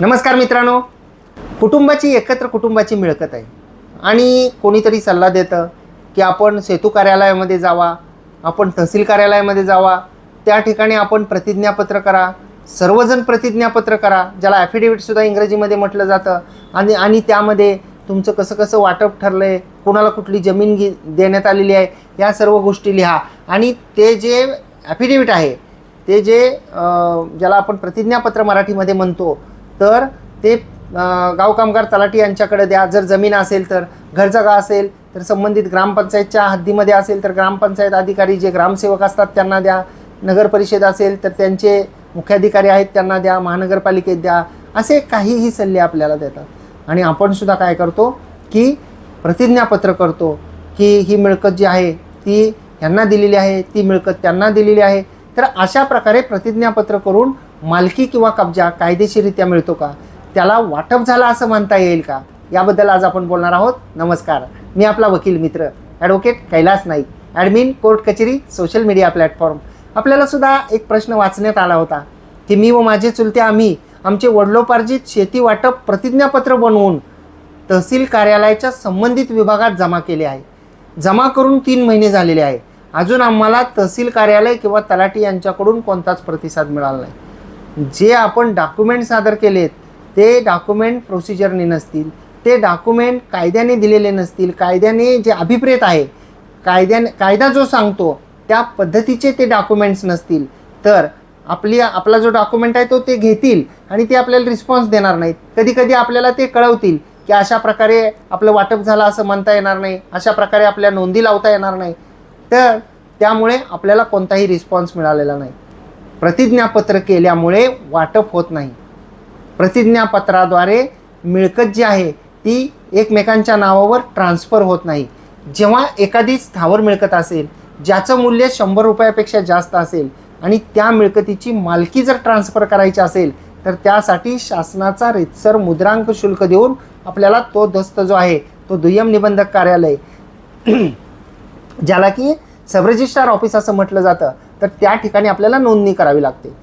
नमस्कार मित्रांनो. कुटुंबाची एकत्र कुटुंबाची मिळकत आहे. आणि कोणीतरी सल्ला देतं की आपण सेतू कार्यालयामध्ये जावा आपण तहसील कार्यालयामध्ये जावा. त्या ठिकाणी आपण प्रतिज्ञापत्र करा सर्वजण प्रतिज्ञापत्र करा ज्याला ॲफिडेविटसुद्धा इंग्रजीमध्ये म्हटलं जातं. आणि आणि त्यामध्ये तुमचं कसं कसं वाटप ठरलं आहे कोणाला कुठली जमीन घे देण्यात आलेली आहे या सर्व गोष्टी लिहा. आणि ते जे ॲफिडेविट आहे ते जे ज्याला आपण प्रतिज्ञापत्र मराठीमध्ये म्हणतो तर ते गाव कामगार तलाठी यांच्याकडे द्या. जर जमीन असेल तर घर जागा असेल तर संबंधित ग्रामपंचायतच्या हद्दीमध्ये असेल तर ग्रामपंचायत अधिकारी जे ग्रामसेवक असतात त्यांना द्या. नगर परिषद असेल तर त्यांचे मुख्याधिकारी आहेत त्यांना द्या. महानगरपालिकेत द्या. असे काहीही सल्ले आपल्याला देतात. आणि आपण सुद्धा काय करतो की प्रतिज्ञापत्र करतो की ही मिळकत जी आहे ती ह्यांना दिलेली आहे ती मिळकत त्यांना दिलेली आहे. तर अशा प्रकारे प्रतिज्ञापत्र करून मालकी किंवा कब्जा कायदेशीररित्या मिळतो का? त्याला वाटप झाला असं म्हणता येईल का? याबद्दल आज आपण बोलणार आहोत. नमस्कार. मी आपला वकील मित्र advocate Kailas Naik admin court कचेरी सोशल मीडिया प्लॅटफॉर्म आपल्याला सुद्धा एक प्रश्न वाचण्यात आला होता की मी व माझे चुलते आम्ही आमचे वडलोपार्जित शेती वाटप प्रतिज्ञापत्र बनवून तहसील कार्यालयाच्या संबंधित विभागात जमा केले आहे. जमा करून तीन महिने झालेले आहे. अजून आम्हाला तहसील कार्यालय किंवा तलाठी यांच्याकडून कोणताच प्रतिसाद मिळाला नाही. जे आपण डॉक्युमेंट सादर केलेत ते डॉक्युमेंट प्रोसिजरने नसतील. ते डॉक्युमेंट कायद्याने दिलेले नसतील. कायद्याने जे अभिप्रेत आहे कायद्याने कायदा जो सांगतो त्या पद्धतीचे ते डॉक्युमेंट्स नसतील. तर आपली आपला जो डॉक्युमेंट आहे तो ते घेतील आणि ते आपल्याला रिस्पॉन्स देणार नाहीत. कधी कधी आपल्याला ते कळवतील की अशा प्रकारे आपलं वाटप झालं असं म्हणता येणार नाही अशा प्रकारे आपल्या नोंदी लावता येणार नाही. तर त्यामुळे आपल्याला कोणताही रिस्पॉन्स मिळालेला नाही. प्रतिज्ञापत्र केल्यामुळे वाटप होत नाही. प्रतिज्ञापत्राद्वारे मिळकत जी आहे ती एकमेकांच्या नावावर ट्रान्सफर होत नाही. जेव्हा एखादी स्थावर मिळकत असेल ज्याचं मूल्य शंभर रुपयापेक्षा जास्त असेल आणि त्या मिळकतीची मालकी जर ट्रान्सफर करायची असेल तर त्यासाठी शासनाचा रितसर मुद्रांक शुल्क देऊन आपल्याला तो दस्त जो आहे तो दुय्यम निबंधक कार्यालय ज्याला की सबरजिस्ट्रार ऑफिस असं म्हटलं जातं. तर त्या ठिकाणी आपल्याला नोंदणी करावी लागते.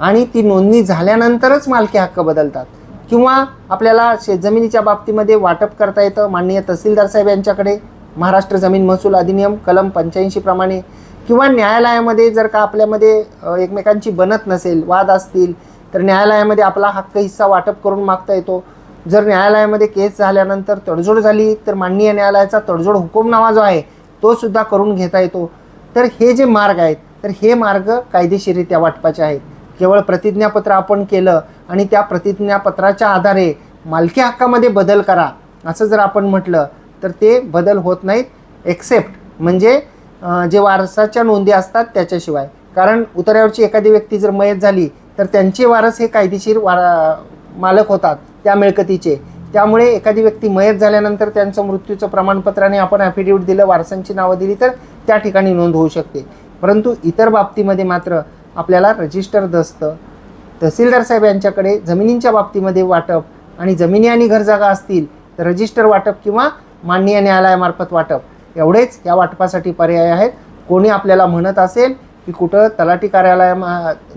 आणि ती नोंदणी झाल्यानंतरच मालकी हक्क बदलतात. किंवा आपल्याला शेतजमिनीच्या बाबतीमध्ये वाटप करता येतं माननीय तहसीलदार साहेब यांच्याकडे महाराष्ट्र जमीन महसूल अधिनियम कलम पंच्याऐंशीप्रमाणे किंवा न्यायालयामध्ये जर का आपल्यामध्ये एकमेकांची बनत नसेल वाद असतील तर न्यायालयामध्ये आपला हक्क हिस्सा वाटप करून मागता येतो. जर न्यायालयामध्ये केस झाल्यानंतर तडजोड झाली तर माननीय न्यायालयाचा तडजोड हुकुमनामा जो आहे तो सुद्धा करून घेता येतो. तर हे जे मार्ग आहेत तर हे मार्ग कायदेशीररित्या वाटपाचे आहेत. केवळ प्रतिज्ञापत्र आपण केलं आणि त्या प्रतिज्ञापत्राच्या आधारे मालकी हक्कामध्ये बदल करा असं जर आपण म्हटलं तर ते बदल होत नाहीत एक्सेप्ट म्हणजे जे वारसाच्या नोंदी असतात त्याच्याशिवाय. कारण उतऱ्यावरची एखादी व्यक्ती जर मयत झाली तर त्यांचे वारस हे कायदेशीर वारा मालक होतात त्या मिळकतीचे. त्यामुळे एखादी व्यक्ती मयत झाल्यानंतर त्यांचं मृत्यूचं प्रमाणपत्राने आपण ॲफिडेविट दिलं वारसांची नावं दिली तर त्या ठिकाणी नोंद होऊ शकते. परंतु इतर बाबतीमध्ये मात्र आपल्याला रजिस्टर दस्त तहसीलदार साहेब यांच्याकडे जमिनींच्या बाबतीमध्ये वाटप आणि जमिनी आणि घरजागा असतील तर रजिस्टर वाटप किंवा माननीय न्यायालयामार्फत वाटप. एवढेच या वाटपासाठी पर्याय आहेत. कोणी आपल्याला म्हणत असेल की कुठं तलाठी कार्यालय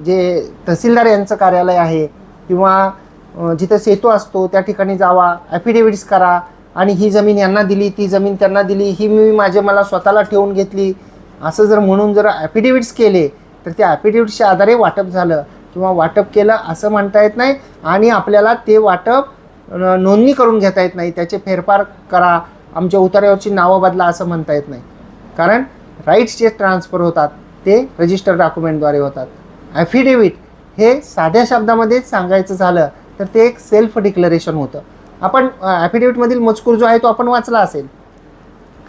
जे तहसीलदार यांचं कार्यालय आहे किंवा जिथं सेतू असतो त्या ठिकाणी जावा ॲफिडेव्हिट्स करा आणि ही जमीन यांना दिली ती जमीन त्यांना दिली ही मी माझे मला स्वतःला ठेवून घेतली असं जर म्हणून जर ॲफिडेविट्स केले तर त्या ॲफिडेविट्सच्या आधारे वाटप झालं किंवा वाटप केलं असं म्हणता येत नाही आणि आपल्याला ते वाटप नोंदणी करून घेता येत नाही. त्याचे फेरफार करा आमच्या उतार्यावरची नावं बदला असं म्हणता येत नाही. कारण राईट्स जे ट्रान्सफर होतात ते रजिस्टर डॉक्युमेंटद्वारे होतात. ॲफिडेविट हे साध्या शब्दामध्येच सांगायचं झालं तर ते एक सेल्फ डिक्लरेशन होतं. आपण ॲफिडेविटमधील मजकूर जो आहे तो आपण वाचला असेल.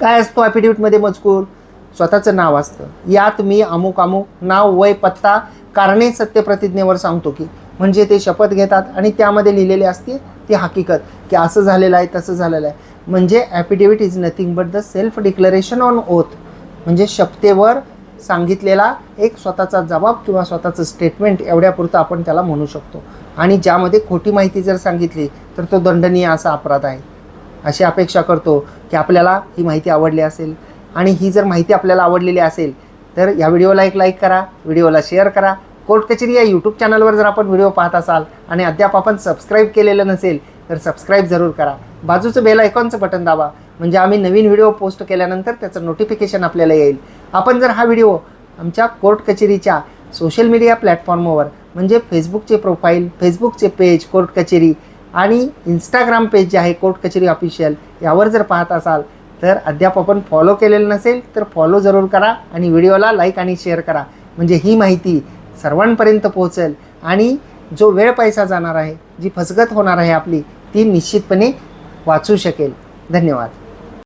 काय असतो ॲफिडेविटमध्ये मजकूर? स्वतःचं नाव असतं. यात मी अमुक अमुक नाव वय पत्ता कारणे सत्यप्रतिज्ञेवर सांगतो की म्हणजे ते शपथ घेतात आणि त्यामध्ये लिहिलेले असते ती हकीकत की असं झालेलं आहे तसं झालेलं आहे. म्हणजे affidavit is nothing but the self declaration on oath म्हणजे शपथेवर सांगितलेला एक स्वतःचा जबाब किंवा स्वतःचं स्टेटमेंट एवढ्यापुरतं आपण त्याला म्हणू शकतो. आणि ज्यामध्ये खोटी माहिती जर सांगितली तर तो दंडनीय असा अपराध आहे. अशी अपेक्षा करतो की आपल्याला ही माहिती आवडली असेल आणि ही जर माहिती आपल्याला आवडलेली असेल तर या व्हिडिओला एक लाईक करा व्हिडिओला शेअर करा. कोर्ट कचेरी या यूट्यूब चॅनलवर जर आपण व्हिडिओ पाहत असाल आणि अद्याप आपण सबस्क्राईब केलेलं नसेल तर सबस्क्राईब जरूर करा. बाजूचं बेल आयकॉनचं बटन दाबा म्हणजे आम्ही नवीन व्हिडिओ पोस्ट केल्यानंतर त्याचं नोटिफिकेशन आपल्याला येईल. आपण जर हा व्हिडिओ आमच्या कोर्ट कचेरीच्या सोशल मीडिया प्लॅटफॉर्मवर म्हणजे फेसबुकचे प्रोफाईल फेसबुकचे पेज कोर्ट कचेरी आणि इंस्टाग्राम पेज जे आहे कोर्ट कचेरी ऑफिशियल यावर जर पाहत असाल तर अद्याप आपण फॉलो केलेलं नसेल तर फॉलो जरूर करा आणि व्हिडिओला लाईक आणि शेअर करा. म्हणजे ही माहिती सर्वांपर्यंत पोहोचेल आणि जो वेळ पैसा जाणार आहे जी फसगत होणार आहे आपली ती निश्चितपणे वाचू शकेल. धन्यवाद.